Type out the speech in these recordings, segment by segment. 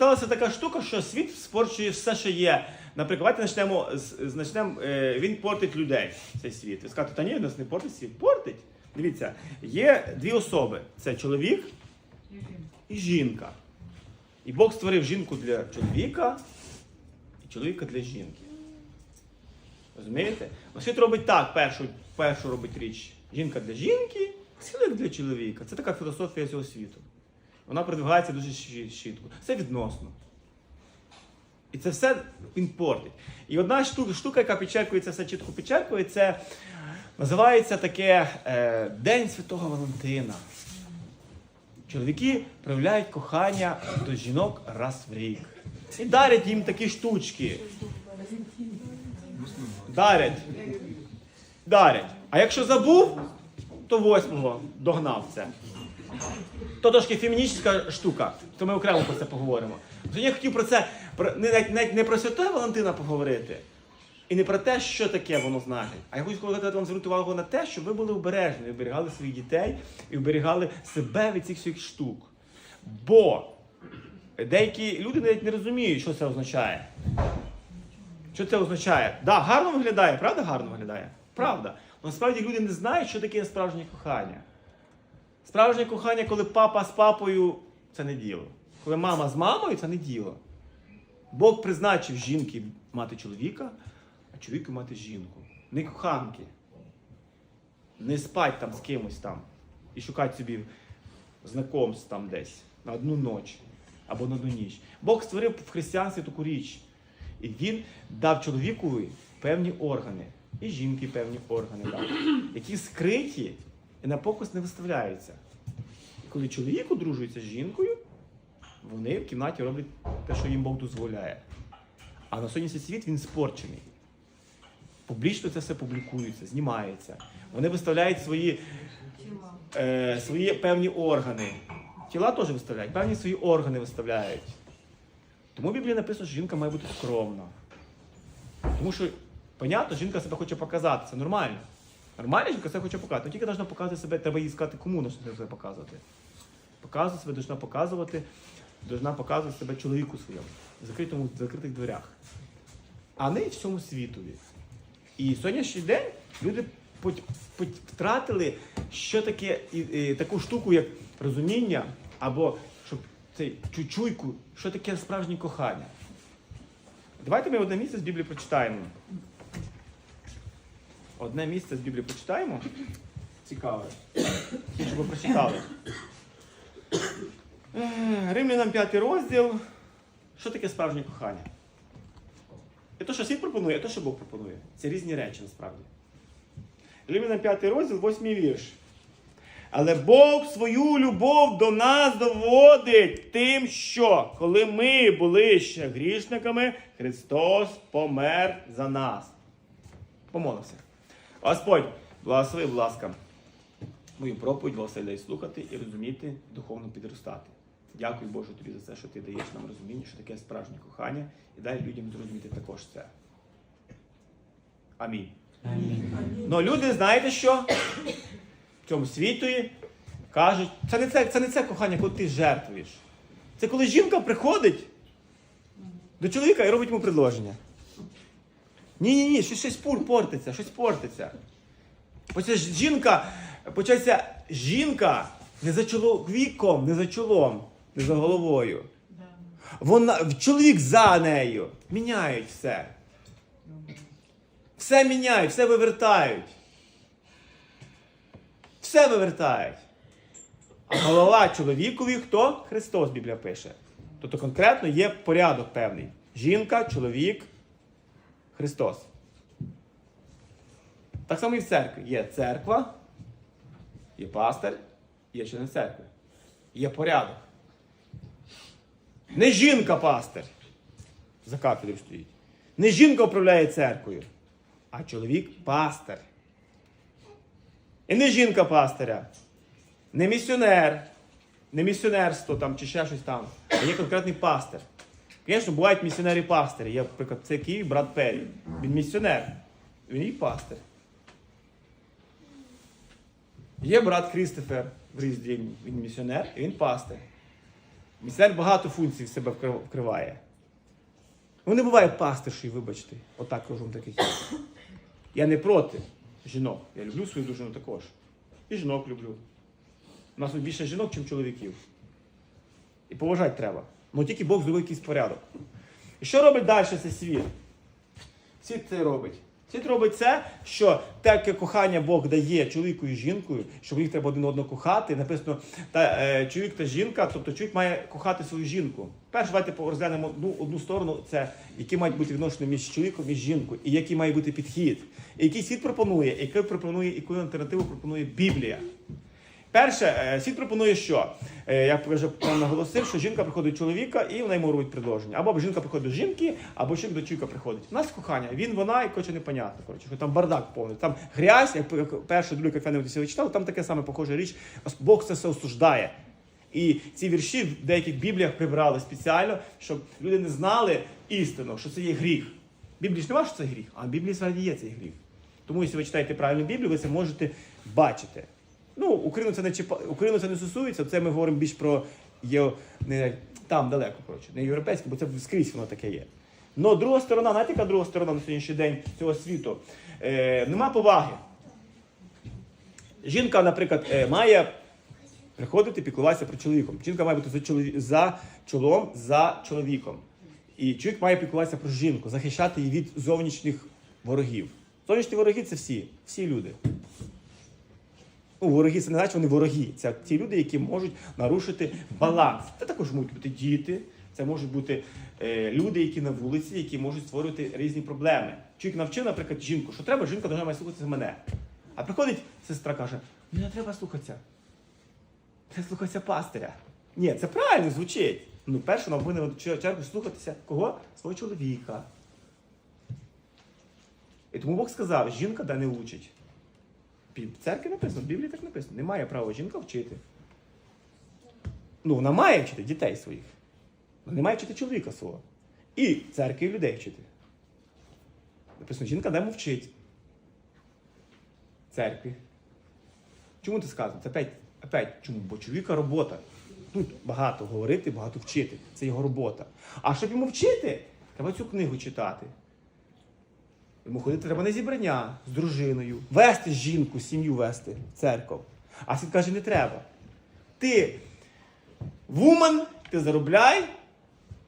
сталася така штука, що світ спорчує все, що є. Наприклад, почнемо з почнемо, е, він портить людей, цей світ. Ви та ні, нас не портить світ. Портить. Дивіться, є дві особи: це чоловік і жінка. І Бог створив жінку для чоловіка і чоловіка для жінки. Розумієте? Світ робить так, першу, першу робить річ жінка для жінки, чоловік для чоловіка. Це така філософія цього світу. Вона продвигається дуже швидко. Все відносно. І це все він портить. І одна штука, штука яка підчеркує це все чітко підчеркує, це називається таке е, День Святого Валентина. Чоловіки проявляють кохання до жінок раз в рік. І дарять їм такі штучки. Дарять. Дарять. А якщо забув, то восьмого догнав це. То трошки феміністична штука, то ми окремо про це поговоримо. Я хотів про це про, не, навіть не про Святого Валентина поговорити, і не про те, що таке воно значить. А я хочу сказати вам звернути увагу на те, щоб ви були обережні, оберігали своїх дітей і оберігали себе від цих всіх штук. Бо деякі люди навіть не розуміють, що це означає. Що це означає? Да, гарно виглядає, правда гарно виглядає? Правда. Насправді люди не знають, що таке справжнє кохання. Справжнє кохання, коли папа з папою це не діло. Коли мама з мамою це не діло. Бог призначив жінки мати чоловіка, а чоловіку мати жінку. Не коханки. Не спать там з кимось там і шукати собі знакомств там десь на одну ніч або на одну ніч. Бог створив в християнстві таку річ. І він дав чоловікові певні органи, і жінки певні органи дав, які скриті і на покус не виставляються. Коли чоловік одружується з жінкою, вони в кімнаті роблять те, що їм Бог дозволяє. А на сьогоднішній світ він спорчений. Публічно це все публікується, знімається. Вони виставляють свої, е, свої певні органи. Тіла теж виставляють, певні свої органи виставляють. Тому в Біблії написано, що жінка має бути скромна. Тому що, понятно, жінка себе хоче показати, це нормально. Нормальна жінка себе хоче показати. Але тільки повинна показувати себе, треба їй сказати, кому вона себе показувати. Показувати себе, повинна показувати, повинна показувати себе чоловіку своєму, в закритому, в закритих дверях. А не всьому світові. І сьогоднішній день люди втратили що таке і, і, таку штуку, як розуміння, або щоб цей чуйку, що таке справжнє кохання. Давайте ми одне місце з Біблії прочитаємо. Одне місце з Біблії прочитаємо. Цікаве. Щоб ви прочитали. Е, Римлянам 5 розділ. Що таке справжнє кохання? І то, що світ пропонує, і то, що Бог пропонує. Це різні речі насправді. Римлянам 5 розділ, 8 вірш. Але Бог свою любов до нас доводить тим, що коли ми були ще грішниками, Христос помер за нас. Помолився. Господь, благослови, будь ласка, мою проповідь, благослови дай слухати і розуміти, духовно підростати. Дякую Боже тобі за це, що ти даєш нам розуміння, що таке справжнє кохання, і дай людям зрозуміти також це. Амінь. Ну, люди, знаєте що? В цьому світі кажуть, це не це, це не це кохання, коли ти жертвуєш. Це коли жінка приходить до чоловіка і робить йому предложення. Ні-ні ні, щось, щось пур портиться, щось портиться. Оця жінка, почається жінка не за чоловіком, не за чолом, не за головою. Вона, чоловік за нею. Міняють все. Все міняють, все вивертають. Все вивертають. А голова чоловікові хто? Христос Біблія пише. Тобто конкретно є порядок певний. Жінка, чоловік, Христос. Так само і в церкві. Є церква, є пастир, є член церкви. Є порядок. Не жінка пастир. За кафедрою стоїть. Не жінка управляє церквою, а чоловік пастир. І не жінка пастиря, не місіонер, не місіонерство там чи ще щось там, а є конкретний пастир. Звісно, бувають місіонери пастирі. Є, наприклад, це Київ, брат Пері. Він місіонер. Він і пастир. Є брат Крістофер в Різдві, він місіонер, і він пастир. Місіонер багато функцій в себе вкриває. Ну, не буває пастиршою, вибачте. Отак кажу вам таких. Я не проти жінок. Я люблю свою дружину також. І жінок люблю. У нас більше жінок, ніж чоловіків. І поважати треба. Ну тільки Бог зробив якийсь порядок. І що робить далі цей світ? Світ це робить. Світ робить це, що таке кохання Бог дає чоловіку і жінкою, що їх треба один одного кохати. Написано, та, е, чоловік та жінка, тобто чоловік має кохати свою жінку. Перше, давайте розглянемо одну, одну сторону, це які мають бути відношення між чоловіком і жінкою, і який має бути підхід. І який світ пропонує, який пропонує, яку альтернативу пропонує Біблія. Перше, е, світ пропонує, що Е, я вже наголосив, що жінка приходить до чоловіка і вона йому робить предложення. Або жінка приходить до жінки, або чоловік до чоловіка приходить. У нас кохання, він, вона і коротше непонятно. Коротше, там бардак повний. Там грязь, як першу друге кафе не читали, там таке саме похожа річ. Бог це все осуждає. І ці вірші в деяких бібліях прибрали спеціально, щоб люди не знали істину, що це є гріх. Біблії ж немає, що це гріх, а в Біблії справді є цей гріх. Тому, якщо ви читаєте правильну Біблію, ви це можете бачити. Ну, Україну це не чіпа... Україну це не стосується, це ми говоримо більш про є... не... там далеко, коротше, не європейське, бо це скрізь воно таке є. Но друга сторона, знаєте, яка друга сторона на сьогоднішній день цього світу? Е, нема поваги. Жінка, наприклад, е, має приходити піклуватися про чоловіком. Жінка має бути за, чолові... за чолом за чоловіком. І чоловік має піклуватися про жінку, захищати її від зовнішніх ворогів. Зовнішні вороги це всі, всі люди. Ну, вороги це не значить, вони вороги. Це ті люди, які можуть нарушити баланс. Це також можуть бути діти, це можуть бути е, люди, які на вулиці, які можуть створювати різні проблеми. Чоловік навчив, наприклад, жінку, що треба, жінка має слухатися мене. А приходить сестра каже: не треба слухатися. Треба слухатися пастиря. Ні, це правильно звучить. Ну, перше, вона повинна чергу слухатися кого? Свого чоловіка. І тому Бог сказав, жінка да не учить. В церкві написано, в Біблії так написано. Не має права жінка вчити. Ну, вона має вчити дітей своїх. але не має вчити чоловіка свого. І церкві людей вчити. Написано, жінка де мовчить. Церкві. Чому це сказано? Це опять, опять чому? Бо чоловіка робота. Тут багато говорити, багато вчити. Це його робота. А щоб йому вчити, треба цю книгу читати. Йому ходити треба на зібрання з дружиною, вести жінку, сім'ю вести в церкву. А світ каже, не треба. Ти вумен, ти заробляй,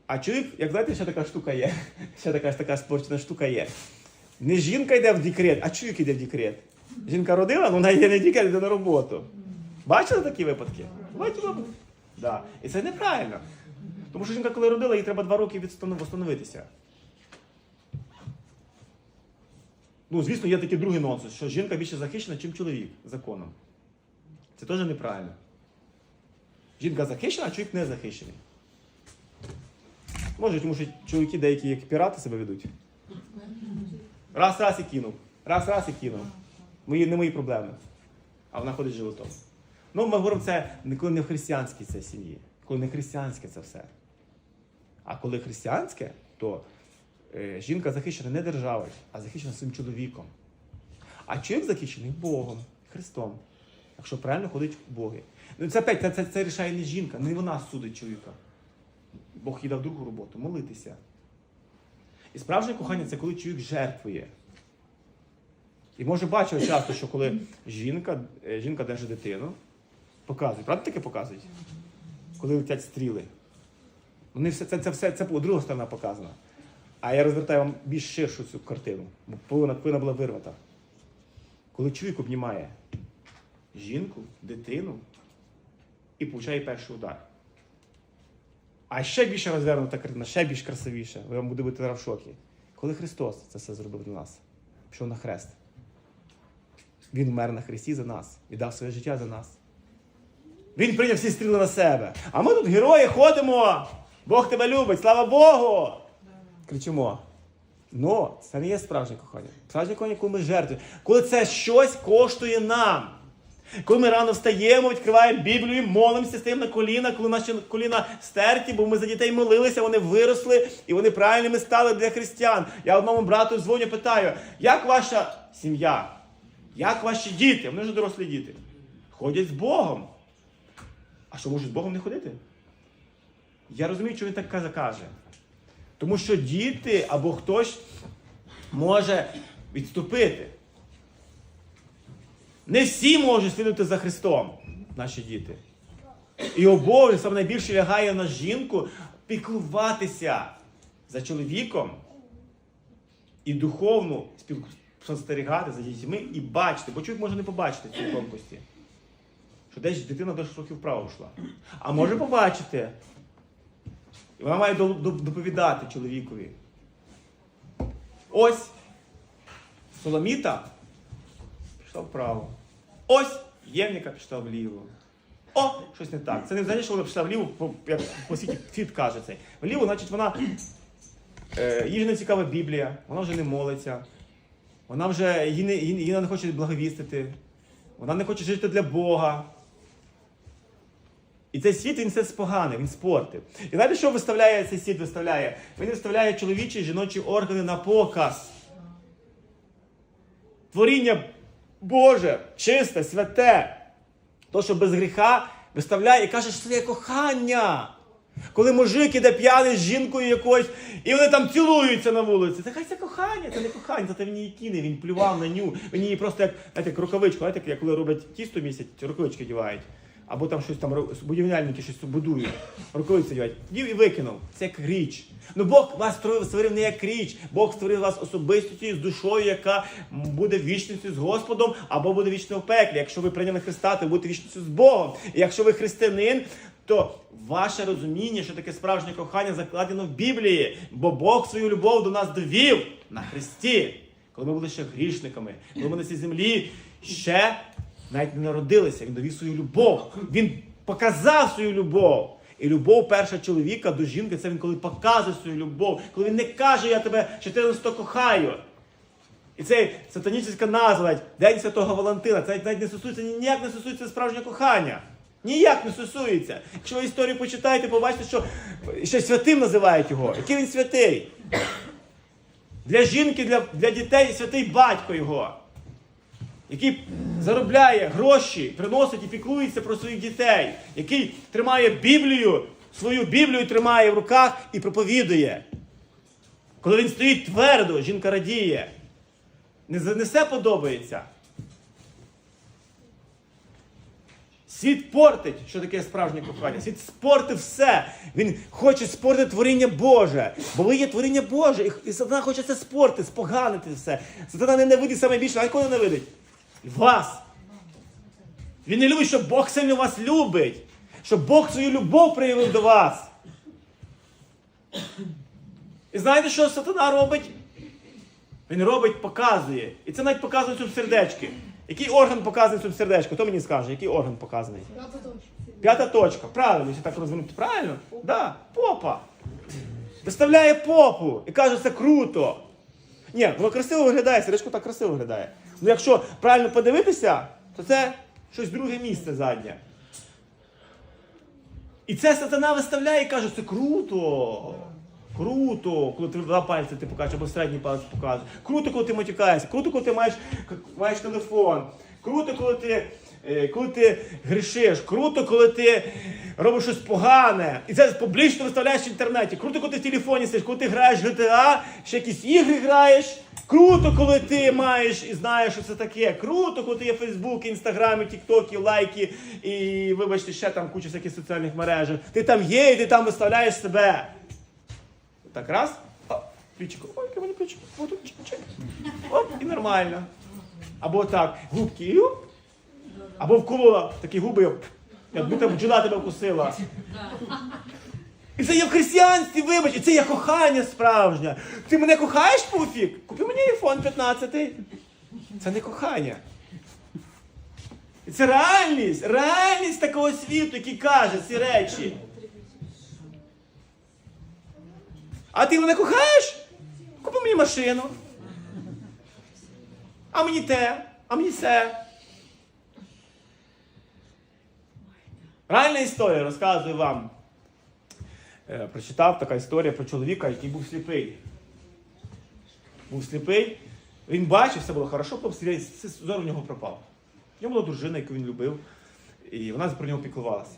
а чоловік, як знаєте, ще така штука є. Ще така така спорчена штука є. Не жінка йде в декрет, а чоловік йде в декрет. Жінка родила, ну вона йде не в йде на роботу. Бачили такі випадки? Бачили? Да. І це неправильно. Тому що жінка, коли родила, їй треба два роки відстанов- Ну, звісно, є такий другий нонсенс, що жінка більше захищена, ніж чоловік законом. Це теж неправильно. Жінка захищена, а чоловік не захищений. Може, тому що чоловіки деякі як пірати себе ведуть. Раз, раз і кинув. Раз, раз і кинув. Мої, не мої проблеми. А вона ходить животом. Ну, ми говоримо це коли не в християнській це сім'ї, коли не християнське це все. А коли християнське, то жінка захищена не державою, а захищена своїм чоловіком. А чоловік захищений Богом, Христом. Якщо правильно ходить Боги. Ну це опять, це, це, це рішає не жінка, не вона судить чоловіка. Бог їй дав другу роботу молитися. І справжнє кохання це коли чоловік жертвує. І може бачити часто, що коли жінка, е, жінка держить дитину, показують, правда таке показують? Коли летять стріли. Вони все, це, це все це друга сторона показана. А я розвертаю вам більш ширшу цю картину, бо повинна, повинна була вирвата. Коли чоловік обнімає жінку, дитину і получає перший удар. А ще більше розвернута картина, ще більш красивіше. Ви вам будете бути в шокі. Коли Христос це все зробив для нас, пішов на хрест. Він вмер на хресті за нас, віддав своє життя за нас. Він прийняв всі стріли на себе. А ми тут герої ходимо. Бог тебе любить, слава Богу! Кричимо. Ну, це не є справжнє кохання. Справжнє кохання, коли ми жертвуємо. Коли це щось коштує нам. Коли ми рано встаємо, відкриваємо Біблію, молимося, стаємо на коліна, коли наші коліна стерті, бо ми за дітей молилися, вони виросли і вони правильними стали для християн. Я одному брату дзвоню, питаю, як ваша сім'я? Як ваші діти? Вони вже дорослі діти. Ходять з Богом. А що можуть з Богом не ходити? Я розумію, що він так каже-. Тому що діти або хтось може відступити. Не всі можуть слідувати за Христом, наші діти. І обов'язок найбільше лягає на жінку піклуватися за чоловіком і духовно спостерігати за дітьми і бачити, бо чоловік може не побачити ці тонкості. Що десь дитина до 6 років вправо йшла. А може побачити. Вона має до- до- доповідати чоловікові. Ось Соломіта пішла вправо. Ось Євніка пішла вліво. О, щось не так. Це не взагалі, що вона пішла вліво, як по світі світ каже цей. Вліво, значить, вона е, їй вже не цікава Біблія, вона вже не молиться, вона вже її не, її не хоче благовістити, вона не хоче жити для Бога. І цей світ він все споганив, він спортив. І знаєте, що виставляє цей світ виставляє? Він виставляє чоловічі і жіночі органи на показ. Творіння Боже, чисте, святе. То, що без гріха виставляє і каже, що це є кохання. Коли мужик іде п'яний з жінкою якоюсь, і вони там цілуються на вулиці. Це хай це кохання, це не кохання, це він її кине, він плював на ню. Він її просто як, знаєте, як рукавичку, знаєте, як коли роблять тісто місяць, рукавички дівають. Або там щось там будівельники щось будують, рукавиці дівають. Дів і викинув. Це як річ. Ну Бог вас створив, створив не як річ. Бог створив вас особистістю з душою, яка буде вічністю з Господом, або буде вічно в пеклі. Якщо ви прийняли Христа, то будете вічністю з Богом. І якщо ви християнин, то ваше розуміння, що таке справжнє кохання, закладено в Біблії, бо Бог свою любов до нас довів на Христі, коли ми були ще грішниками, коли ми на цій землі ще навіть не народилися. Він довів свою любов. Він показав свою любов. І любов перша чоловіка до жінки це він коли показує свою любов, коли він не каже, я тебе 14 кохаю. І це сатанічна назва, День Святого Валентина, це навіть не стосується, ніяк не стосується справжнього кохання. Ніяк не стосується. Якщо ви історію почитаєте, побачите, що ще святим називають його. Який він святий? Для жінки, для, для дітей святий батько його, який заробляє гроші, приносить і піклується про своїх дітей, який тримає Біблію, свою Біблію тримає в руках і проповідує. Коли він стоїть твердо, жінка радіє. Не, все подобається. Світ портить, що таке справжнє кохання. Світ спортив все. Він хоче спортити творіння Боже. Бо ви є творіння Боже. І сатана хоче це спорти, споганити все. Сатана ненавидить саме більше. А кого ненавидить? Вас. Він не любить, щоб Бог сильно вас любить. Щоб Бог свою любов проявив до вас. І знаєте, що сатана робить? Він робить, показує. І це навіть показує цьому сердечки. Який орган показаний цьому сердечку? Хто мені скаже, який орган показаний? П'ята точка. Правильно, якщо так розвернути. Правильно? Да, попа. Виставляє попу і каже, це круто. Ні, воно красиво виглядає, сердечко так красиво виглядає. Ну якщо правильно подивитися, то це щось друге місце заднє. І це сатана виставляє і каже, це круто. Круто, коли ти два пальці ти покажеш, або середній палець покажеш. Круто, коли ти матюкаєшся, круто, коли ти маєш, маєш телефон. Круто, коли ти, е, коли ти грішиш, круто, коли ти робиш щось погане. І це публічно виставляєш в інтернеті. Круто, коли ти в телефоні сидиш, коли ти граєш в GTA, ще якісь ігри граєш. Круто, коли ти маєш і знаєш, що це таке. Круто, коли ти є Фейсбук, Інстаграмі, Тіктокі, лайки і, вибачте, ще там куча всяких соціальних мережах. Ти там є і ти там виставляєш себе. Так, раз. О, плічико. Ой, яке мене плічико. О, тут чик, чик. Оп, і нормально. Або так, губки. Або вколола такі губи, оп, як будто бджола тебе вкусила. І це є в християнстві, вибач, і це є кохання справжнє. Ти мене кохаєш, Пуфік? Купи мені iPhone 15. Це не кохання. Це реальність, реальність такого світу, який каже ці речі. А ти мене кохаєш? Купи мені машину. А мені те, а мені це. Реальна історія розказую вам. Е, прочитав така історія про чоловіка, який був сліпий. Був сліпий, він бачив, все було хорошо, потім зору в нього пропав. В нього була дружина, яку він любив, і вона про нього піклувалася.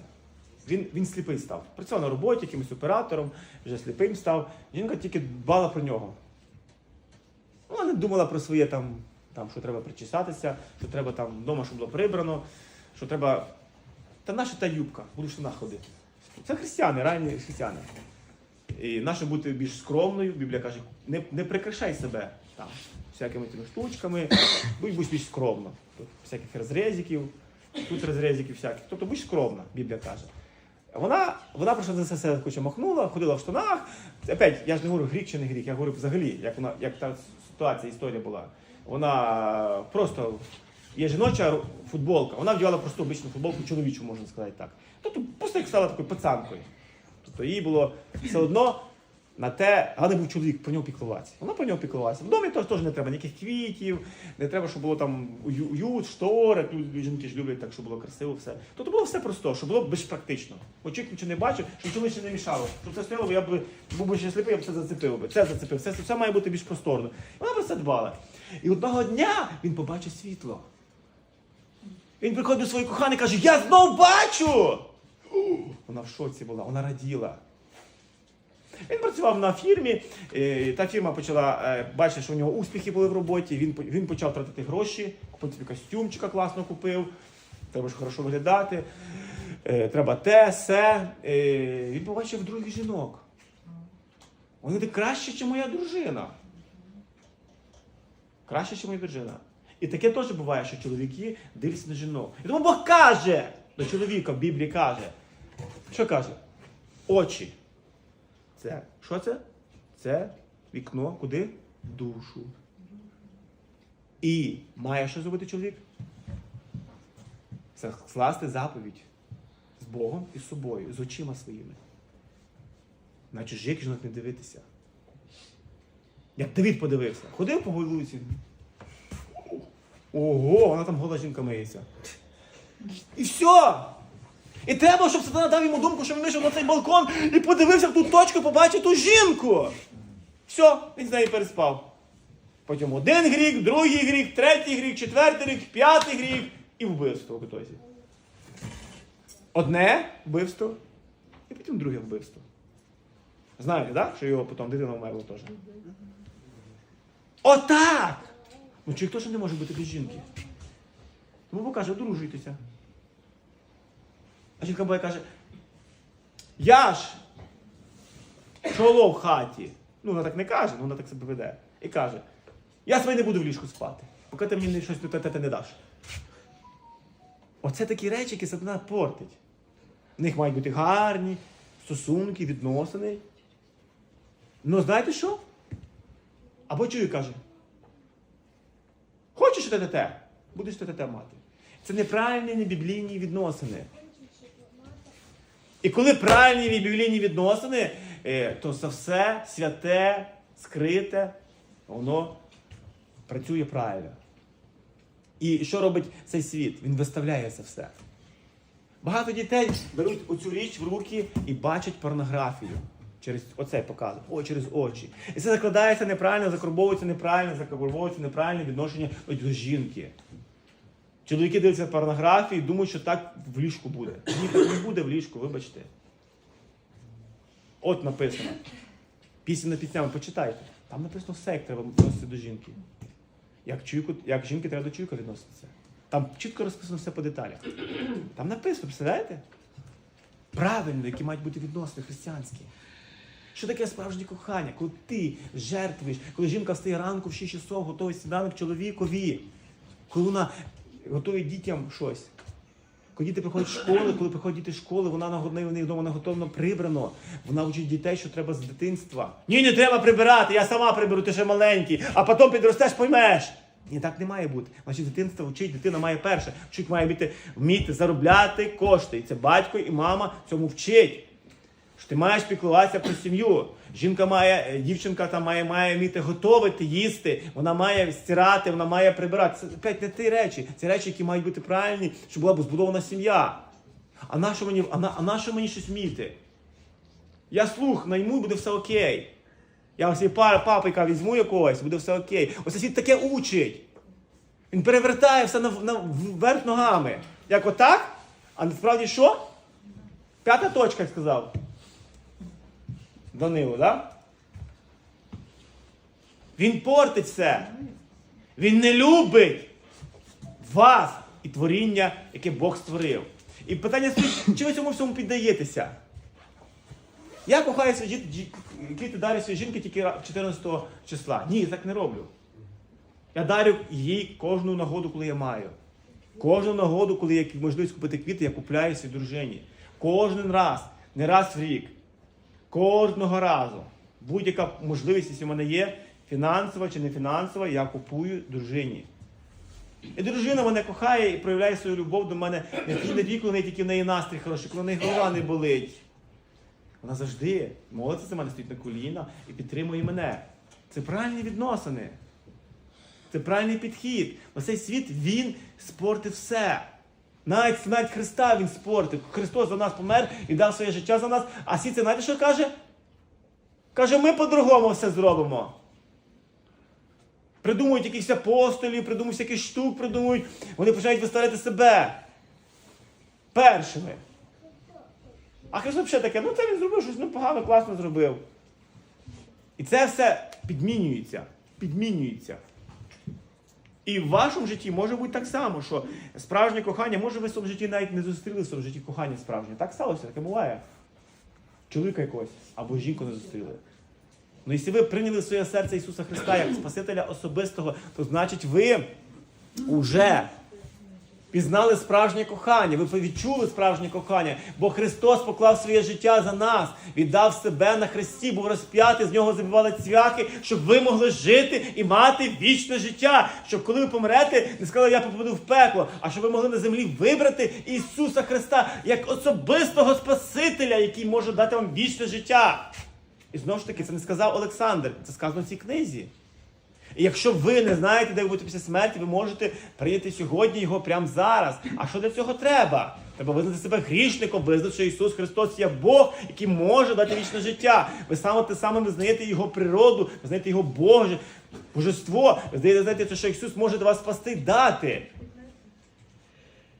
Він, він сліпий став. Працював на роботі, якимось оператором, вже сліпим став. Жінка тільки дбала про нього. Вона не думала про своє там, там, що треба причесатися, що треба там вдома, щоб було прибрано, що треба. Та наша та юбка, буду штанах ходити. Це християни, ранні християни. І наше бути більш скромною, Біблія каже, не, не прикрашай себе там всякими тими штучками, будь, будь більш скромно. Тут всяких розрізиків, тут розрізиків всяких. Тобто будь скромна, Біблія каже. Вона, вона просто за все куча махнула, ходила в штанах. Опять, я ж не говорю гріх чи не гріх, я говорю взагалі, як вона, як та ситуація, історія була. Вона просто є жіноча футболка, вона вдягала просто обичну футболку, чоловічу, можна сказати так. Тобто просто як стала такою пацанкою. Тобто їй було все одно на те, але був чоловік, про нього піклуватися. Вона про нього піклувалася. В домі теж, теж не треба ніяких квітів, не треба, щоб було там уют, штори, жінки ж люблять так, щоб було красиво все. Тобто було все просто, щоб було більш практично. Очік нічого не бачив, щоб чоловік ще не мішало. Щоб це стояло, я б був би ще сліпий, я б це зацепив би. Це зацепив. Все, все має бути більш просторно. Вона про це дбала. І одного дня він побачив світло. Він приходить до своєї коханої і каже: Я знов бачу! Вона в шоці була, вона раділа. Він працював на фірмі, е, та фірма почала е, бачити, що у нього успіхи були в роботі. Він, він почав тратити гроші, купив собі костюмчика класно купив. Треба ж хорошо виглядати. е, Треба те, се. Він побачив других жінок. Вони краще, ніж моя дружина. Краще, ніж моя дружина. І таке теж буває, що чоловіки дивляться на жінок. І тому Бог каже до чоловіка в Біблії каже. Що каже? Очі. Це що це? Це вікно куди? Душу. І має що зробити чоловік? Це скласти заповідь з Богом і з собою, з очима своїми. На чужих жінок не дивитися. Як Давид подивився, ходив по вулиці. Ого, вона там гола жінка миється. І все! І треба, щоб сатана дав йому думку, що він вийшов на цей балкон і подивився в ту точку, побачив ту жінку. Все, він з нею переспав. Потім один гріх, другий гріх, третій гріх, четвертий гріх, п'ятий гріх і вбивство в ітозі. Одне вбивство, і потім друге вбивство. Знаєте, так? Що його потім дитина вмерла теж. Отак! Ну чоловік теж не може бути без жінки. Тому Бог каже, одружуйтеся. А жінка буває каже, я ж чоло в хаті. Ну, вона так не каже, ну вона так себе веде. І каже, я вами не буду в ліжку спати, поки ти мені щось тут те не даш. Оце такі речі, які сатана портить. В них мають бути гарні стосунки, відносини. Ну, знаєте що? Або чую каже, хочеш те-те-те, будеш те-те-те мати. Це неправильні небіблійні відносини. І коли правильні біблійні відносини, е, то це все святе, скрите, воно працює правильно. І що робить цей світ? Він виставляє це все. Багато дітей беруть оцю річ в руки і бачать порнографію. Через оце показує, о, через очі. І це закладається неправильно, закарбовується неправильно, закарбовується неправильне відношення до жінки. Чоловіки дивляться порнографію і думають, що так в ліжку буде. Ні, так не буде в ліжку, вибачте. От написано. Пісня на піснями, почитайте. Там написано все, як треба відноситися до жінки. Як, чуйку, як жінки треба до чоловіка відноситися. Там чітко розписано все по деталях. Там написано, представляєте? Правильно, які мають бути відносини християнські. Що таке справжнє кохання? Коли ти жертвуєш, коли жінка встає ранку в 6 часов, готує сніданок чоловікові, коли вона готує дітям щось. Коли діти приходять з школи, коли приходять діти школи, вона нагоднає, у неї вдома наготовлено прибрано. Вона вчить дітей, що треба з дитинства. Ні, не треба прибирати, я сама приберу, ти ще маленький, а потім підростеш, поймеш. Ні, так не має бути. Значить, дитинство вчить, дитина має перше. Вчить має вміти, вміти заробляти кошти. І це батько і мама цьому вчить. Що ти маєш піклуватися про сім'ю. Жінка має, е, дівчинка там має, має вміти готувати, їсти, вона має стирати, вона має прибирати. Це опять не ті речі. Це речі, які мають бути правильні, щоб була збудована сім'я. А на що мені, а на, а на що мені щось вміти? Я слух найму, буде все окей. Я собі пар, папика візьму якогось, буде все окей. Ось світ таке учить. Він перевертає все на, на, вверх ногами. Як отак? А насправді що? П'ята точка, як сказав. Данило, да? Він портить все. Він не любить вас і творіння, яке Бог створив. І питання стоїть, чи ви цьому всьому піддаєтеся? Я кохаю свої жін- жі- квіти дарю своїй жінки тільки 14 числа. Ні, так не роблю. Я дарю їй кожну нагоду, коли я маю. Кожну нагоду, коли є можливість купити квіти, я купляю своїй дружині. Кожен раз, не раз в рік. Кожного разу. Будь-яка можливість, якщо в мене є, фінансова чи не фінансова, я купую дружині. І дружина мене кохає і проявляє свою любов до мене не тільки тоді, коли тільки в неї настрій хороший, коли в неї голова не болить. Вона завжди молиться за мене, стоїть на коліна і підтримує мене. Це правильні відносини. Це правильний підхід. Оцей світ він спортив все. Навіть смерть Христа він спортив. Христос за нас помер і дав своє життя за нас. А світ це знаєте, що каже? Каже, ми по-другому все зробимо. Придумують якихось апостолів, придумують якихось штук, придумують. Вони починають виставляти себе першими. А Христос ще таке, ну це він зробив щось непогано, класно зробив. І це все підмінюється. Підмінюється. І в вашому житті може бути так само, що справжнє кохання, може ви в своєму житті навіть не зустріли в своєму житті кохання справжнє. Так сталося, таке буває. Чоловіка якогось або жінку не зустріли. Ну, якщо ви прийняли в своє серце Ісуса Христа як Спасителя особистого, то значить ви вже пізнали справжнє кохання, ви відчули справжнє кохання, бо Христос поклав своє життя за нас, віддав себе на хресті, був розп'ятий, з нього забивали цвяхи, щоб ви могли жити і мати вічне життя. Щоб коли ви помрете, не сказали, я попаду в пекло, а щоб ви могли на землі вибрати Ісуса Христа як особистого Спасителя, який може дати вам вічне життя. І знову ж таки, це не сказав Олександр, це сказано в цій книзі. І якщо ви не знаєте, де ви будете після смерті, ви можете прийняти сьогодні його прямо зараз. А що для цього треба? Треба визнати себе грішником, визнати, що Ісус Христос є Бог, який може дати вічне життя. Ви саме те саме визнаєте Його природу, визнаєте Його Боже, божество. Ви знаєте, знаєте, що Ісус може до вас спасти дати.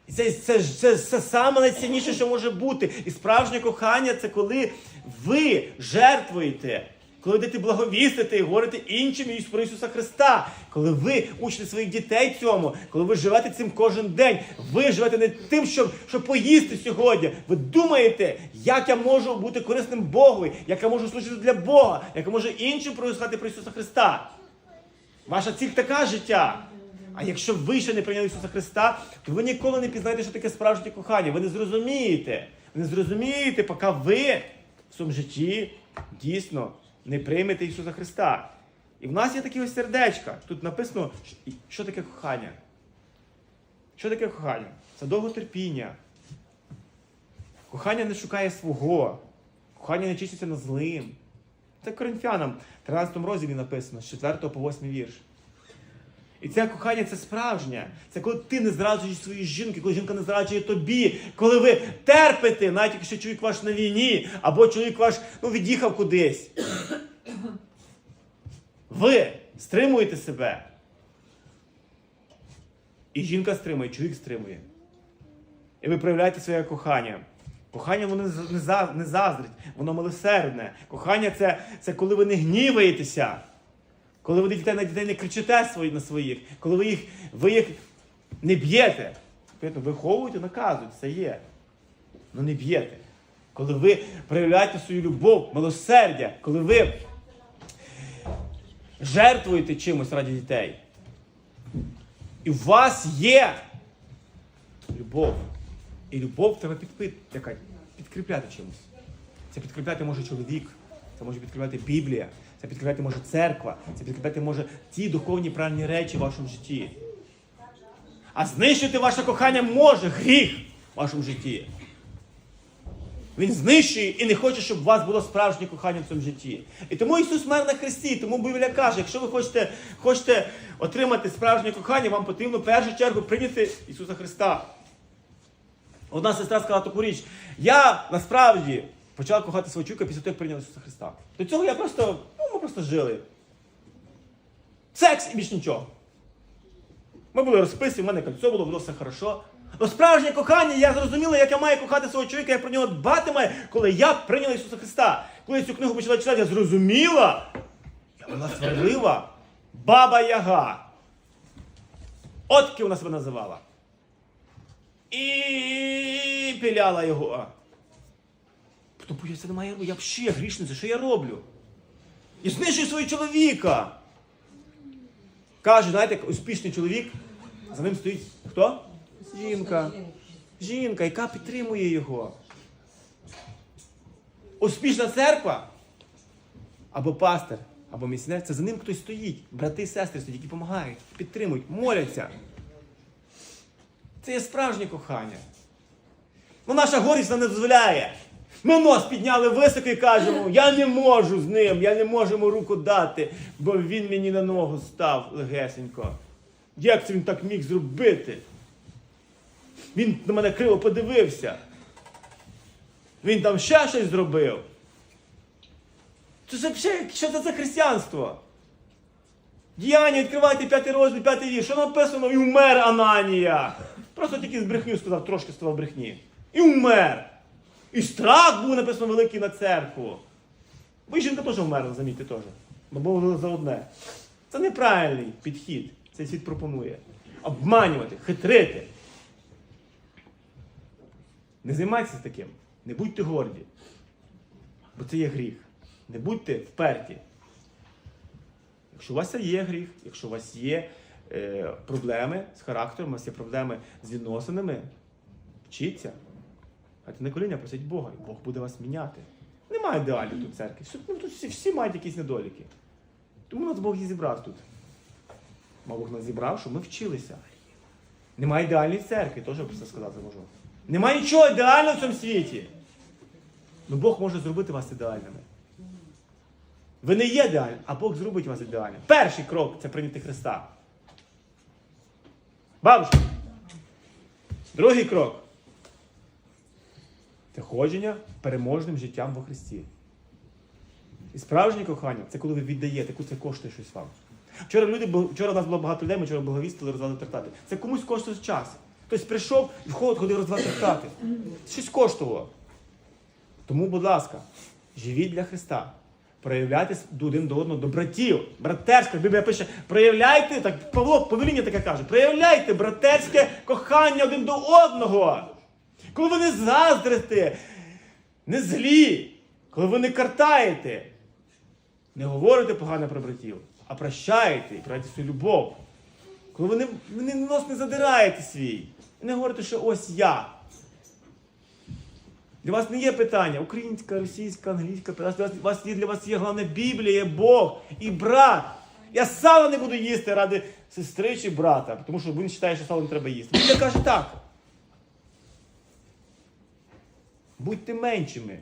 І це, це, це, це саме найцінніше, що може бути. І справжнє кохання це коли ви жертвуєте, коли йдете благовістити і говорите іншим і про Ісуса Христа, коли ви учите своїх дітей цьому, коли ви живете цим кожен день, ви живете не тим, щоб, щоб поїсти сьогодні. Ви думаєте, як я можу бути корисним Богові, як я можу служити для Бога, як я можу іншим проголосувати про Ісуса Христа. Ваша ціль така життя. А якщо ви ще не прийняли Ісуса Христа, то ви ніколи не пізнаєте, що таке справжнє кохання. Ви не зрозумієте. Ви не зрозумієте, поки ви в своєму житті дійсно не приймете Ісуса Христа. І в нас є такі ось сердечка. Тут написано, що таке кохання. Що таке кохання? Це довготерпіння. Кохання не шукає свого. Кохання не чиститься на злим. Це Коринфянам, в 13 розділі написано, з 4 по 8 вірш. І це кохання це справжнє. Це коли ти не зраджуєш своїй жінки, коли жінка не зраджує тобі, коли ви терпите, навіть якщо чоловік ваш на війні, або чоловік ваш ну, від'їхав кудись. Ви стримуєте себе. І жінка стримує, чоловік стримує. І ви проявляєте своє кохання. Кохання воно не заздрить, воно милосердне. Кохання це, це коли ви не гніваєтеся. Коли ви дітей на дітей не кричите свої, на своїх, коли ви їх, ви їх не б'єте. Виховуєте, наказуєте, це є. Ну не б'єте. Коли ви проявляєте свою любов, милосердя, коли ви жертвуєте чимось раді дітей. І у вас є любов. І любов треба підкріпляти чимось. Це підкріпляти може чоловік, це може підкріпляти Біблія, це підкріпляти може церква, це підкріпляти може ті духовні правильні речі в вашому житті. А знищити ваше кохання може гріх в вашому житті. Він знищує і не хоче, щоб у вас було справжнє кохання в цьому житті. І тому Ісус мер на хресті, тому Біблія каже, якщо ви хочете, хочете отримати справжнє кохання, вам потрібно в першу чергу прийняти Ісуса Христа. Одна сестра сказала таку річ. Я насправді почала кохати свого чоловіка після того, як прийняв Ісуса Христа. До цього я просто, ми просто жили. Секс і більш нічого. Ми були розписані, в мене кольцо було, було все хорошо. Бо справжнє кохання, я зрозуміла, як я маю кохати свого чоловіка, як про нього дбати маю, коли я прийняла Ісуса Христа. Коли я цю книгу почала читати, я зрозуміла, я була сварлива, баба Яга. От ким вона себе називала. І піляла його. Тому я це не маю. Я взагалі грішниця, що я роблю? І знищую свого чоловіка. Каже, знаєте, успішний чоловік, за ним стоїть хто? Жінка. Жінка, яка підтримує його. Успішна церква або пастор, або місіонер, це за ним хтось стоїть. Брати і сестри стоять, які допомагають, підтримують, моляться. Це є справжнє кохання. Ну, наша гордість нам не дозволяє. Ми нос підняли високо і кажемо, я не можу з ним, я не можу йому руку дати, бо він мені на ногу став легесенько. Як це він так міг зробити? Він на мене криво подивився. Він там ще щось зробив. Це взагалі, що це за християнство? Діяння відкривайте п'ятий розділ, п'ятий вірш. Що написано? І умер Ананія. Просто тільки з брехню сказав, трошки сказав брехні. І умер. І страх був написано великий на церкву. І жінка теж вмерла, замітьте теж. Бо було за одне. Це неправильний підхід. Цей світ пропонує. Обманювати, хитрити. Не займайтеся таким. Не будьте горді. Бо це є гріх. Не будьте вперті. Якщо у вас є гріх, якщо у вас є е, проблеми з характером, у вас є проблеми з відносинами, вчіться. Хайте на коліна просить Бога, і Бог буде вас міняти. Немає ідеалів тут в церкві. Всі- ну, тут всі, всі мають якісь недоліки. Тому нас Бог і зібрав тут. Мав Бог нас зібрав, щоб ми вчилися. Немає ідеальної церкви, теж про це сказати можу. Немає нічого ідеального в цьому світі. Ну Бог може зробити вас ідеальними. Ви не є ідеальні, а Бог зробить вас ідеальним. Перший крок це прийняти Христа. Бабушка. Другий крок. Це ходження переможним життям во Христі. І справжнє кохання це коли ви віддаєте, це коштує щось вам. Вчора люди, вчора у нас було багато людей, ми вчора благовістили, розвали трактати. Це комусь коштує час. Хтось прийшов і вход ходив розвивати трактати. Щось коштувало. Тому, будь ласка, живіть для Христа. Проявляйтесь один до одного до братів. Братерська, Біблія пише, проявляйте, так Павло повеління таке каже, проявляйте братерське кохання один до одного. Коли ви не заздрите, не злі, коли ви не картаєте, не говорите погано про братів, а прощаєте і проявляєте свою любов. Коли ви не, ви нос не задираєте свій, і не говорите, що ось я. Для вас не є питання українська, російська, англійська, для вас, є, для вас є головне Біблія, Бог і брат. Я сало не буду їсти ради сестри чи брата, тому що він вважає, що сало не треба їсти. Біблія каже так. Будьте меншими.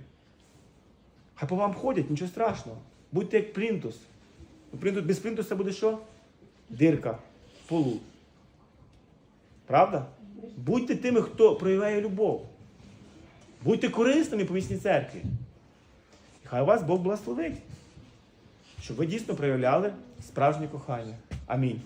Хай по вам ходять, нічого страшного. Будьте як плінтус. Без плінтуса буде що? Дирка в полу. Правда? Будьте тими, хто проявляє любов. Будьте корисними по місній церкві. І хай вас Бог благословить, щоб ви дійсно проявляли справжнє кохання. Амінь.